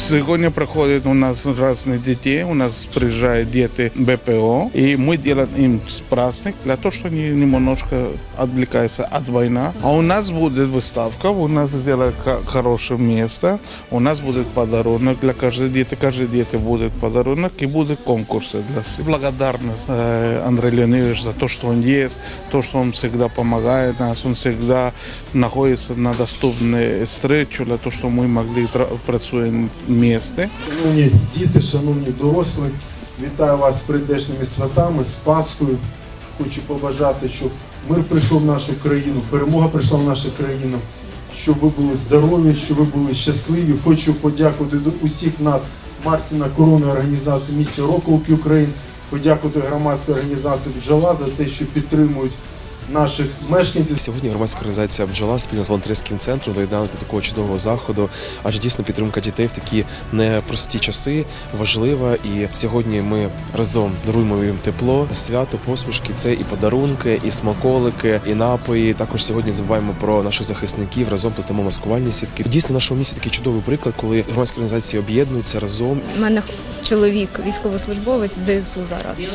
Сегодня проходит у нас разные детей, у нас приезжают дети БПО, и мы делаем им праздник для того, чтобы они немножко отвлекаются от войны. А у нас будет выставка, у нас сделали х- хорошее место, у нас будет подарунок для каждой дети, каждой дети будет подарунок и будут конкурсы для всех. Благодарность э, Андрею Леонидовичу за то, что он есть, то, что он всегда помогает нас, он всегда находится на доступной встрече для того, чтобы мы могли тра- вместе. Шановні діти, шановні дорослі, вітаю вас з прийдешніми святами, з Пасхою. Хочу побажати, щоб мир прийшов в нашу країну, перемога прийшла в нашу країну, щоб ви були здорові, щоб ви були щасливі. Хочу подякувати до усіх нас, Мартіна Корони, організації місія року Україн, подякувати громадській організації Бджола за те, що підтримують наших мешканців. Сьогодні громадська організація бджола спільно з волонтерським центром доєдналася до такого чудового заходу, адже дійсно підтримка дітей в такі непрості часи важлива. І сьогодні ми разом даруємо їм тепло, свято, посмішки. Це і подарунки, і смаколики, і напої. Також сьогодні забуваємо про наших захисників. Разом плетемо маскувальні сітки. Дійсно, в нашому місті такий чудовий приклад, коли громадські організації об'єднуються разом У мене чоловік, військовослужбовець в ЗСУ зараз.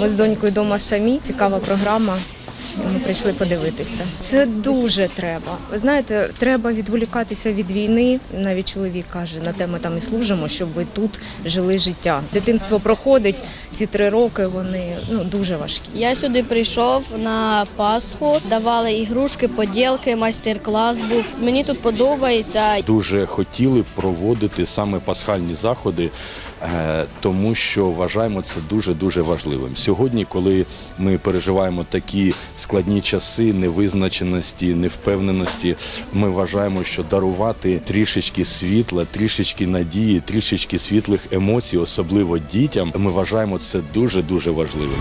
Ми з донькою вдома самі. Цікава програма. Ми прийшли подивитися. Це дуже треба. Ви знаєте, треба відволікатися від війни. Навіть чоловік каже, на те ми там і служимо, щоб ви тут жили життя. Дитинство проходить ці три роки. Вони ну дуже важкі. Я сюди прийшов на Пасху, давали ігрушки, поділки, майстер-клас був. Мені тут подобається. дуже хотіли проводити саме пасхальні заходи, е, тому що вважаємо це дуже дуже важливим. Сьогодні, коли ми переживаємо такі складні часи невизначеності, невпевненості, ми вважаємо, що дарувати трішечки світла, трішечки надії, трішечки світлих емоцій, особливо дітям, ми вважаємо це дуже дуже важливим.